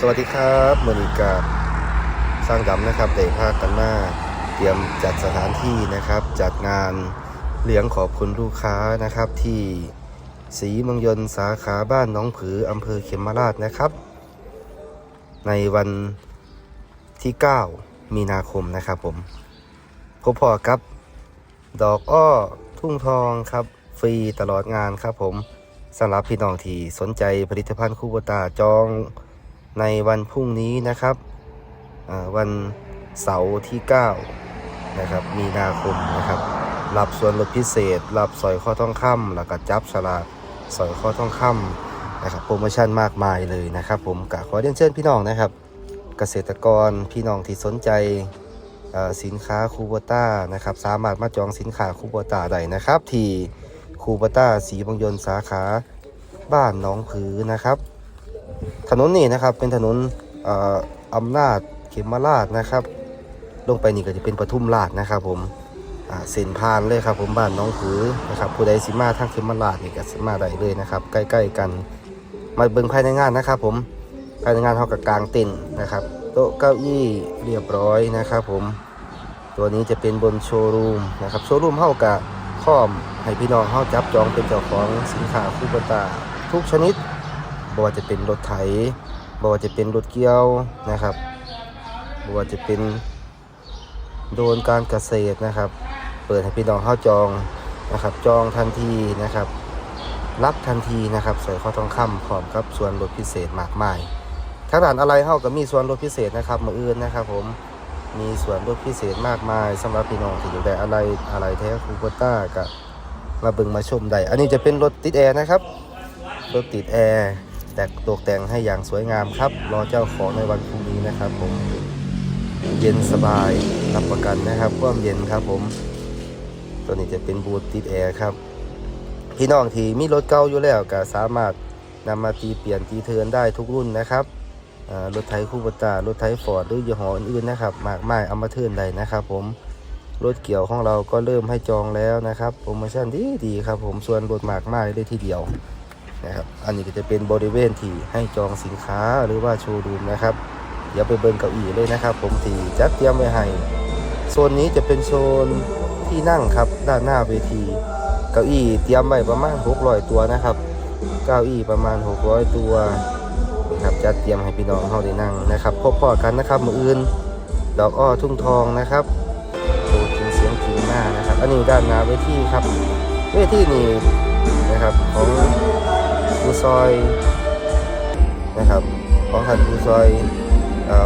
สวัสดีครับมือนีกาสร้างดำนะครับได้ภาคกันมาเตรียมจัดสถานที่นะครับ จัดงานเลี้ยงขอบคุณลูกค้านะครับที่สีมืองยนสาขาบ้านน้องผืออำเภอเขมราชนะครับ ในวันที่ 9 มีนาคมนะครับผมพบพอกับ ดอกอ้อทุ่งทองครับ ฟรีตลอดงานครับผมสำหรับพี่น้องที่สนใจผลิตภัณฑ์คูโบตาจอง ในวันพรุ่งนี้นะครับวันเสาร์ที่ 9 นะครับ มีนาคมนะครับรับส่วนลดพิเศษ รับสอยข้อทองคำแล้วก็จับฉลากสอยข้อทองคำนะครับโปรโมชั่นมากมายเลยนะครับ ผมกะขอเรียนเชิญพี่น้องนะครับ เกษตรกรพี่น้องที่สนใจสินค้าคูโบต้านะครับ สามารถมาจองสินค้าคูโบต้าได้นะครับ ที่คูโบต้าสีบางยนสาขาบ้านน้องผือนะครับ ถนนนี้นะครับเป็นถนนอำนาจเขมราชนะครับ ลงไปนี่ก็จะเป็นปทุมราชนะครับ ผมเส้นผ่านเลยครับ ผมบ้านน้องผือนะครับผู้ใดสิมาทางเขมราชนี่ก็สามาได้เลยนะครับ ใกล้ ๆ กันมาเบิ่งภายในงานนะครับ ผมภายในงานเขากับกลางเต็นนะครับ โต๊ะเก้าอี้เรียบร้อยนะครับ ผมตัวนี้จะเป็นบนโชว์รูมนะครับโชว์รูมเข้ากับข้อมให้พี่น้องเข้าจับจองเป็นเจ้าของสินค้าคูปตาทุกชนิด บ่ว่าจะเป็นรถไถบ่ว่าจะเป็นรถเกี่ยวนะครับบ่ว่าจะเป็นโดนการเกษตรนะครับ เปิดให้พี่น้องเข้าจองนะครับ จองทันทีนะครับ รับทันทีนะครับใส่ข้อทองคำพร้อมกับส่วนลดพิเศษมากมายทางด้านอะไรเฮาก็มีส่วนลดพิเศษนะครับมืออื่นนะครับ ผมมีส่วนลดพิเศษมากมายสำหรับพี่น้องที่อยู่ได้อะไรอะไรแท้คูโบต้าก็มาบิ่งมาชมได้ อันนี้จะเป็นรถติดแอร์นะครับ รถติดแอร์ แต่ตกแต่งให้อย่างสวยงามครับ รอเจ้าของในวันพรุ่งนี้นะครับ ผม เย็นสบายรับประกันนะครับความเย็นครับผม ตัวนี้จะเป็นบูทติดแอร์ครับ พี่น้องที่มีรถเก่าอยู่แล้วก็สามารถนำมาตีเปลี่ยนตีเทินได้ทุกรุ่นนะครับรถไถคูปตารถไถฟอร์ดหรือยี่ห้ออื่นๆนะครับ มากมายเอามาเทินได้นะครับ ผมรถเกี่ยวของเราก็เริ่มให้จองแล้วนะครับโปรโมชั่นดีดีครับ ผมส่วนรถมากมายเลยทีเดียว นะครับอันนี้ก็จะเป็นบริเวณที่ให้จองสินค้าหรือว่าโชว์รูมนะครับ เดี๋ยวไปเบิ่งเก้าอี้เลยนะครับ ผมที่จัดเตรียมไว้ให้โซนนี้จะเป็นโซนที่นั่งครับด้านหน้าเวทีเก้าอี้เตรียมไว้ประมาณ600ตัวนะครับเก้าอี้ประมาณ 600 ตัวนะครับจัดเตรียมให้พี่น้องเขาได้นั่งนะครับพบพอกันนะครับมืออื่นดอกอ้อทุ่งทองนะครับดูจริงเสียงจริงหน้านะครับ อันนี้ด้านหน้าเวทีครับเวทีนี่นะครับของ ผู้ซอยนะครับของท่านผู้ซอย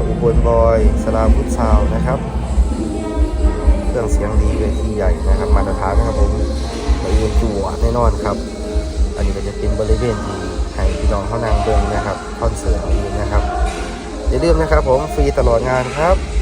อุบลบอยสลาพุทธซาวนะครับ เครื่องเสียงดีเวทีใหญ่นะครับ มาตรฐานนะครับผมบริเวณจั่วแน่นอนครับ อันนี้ก็จะเป็นบริเวณที่ให้พี่น้องเขานั่งเบิ่งนะครับคอนเสิร์ตอื่นะครับอย่าลืมนะครับผมฟรีตลอดงานครับ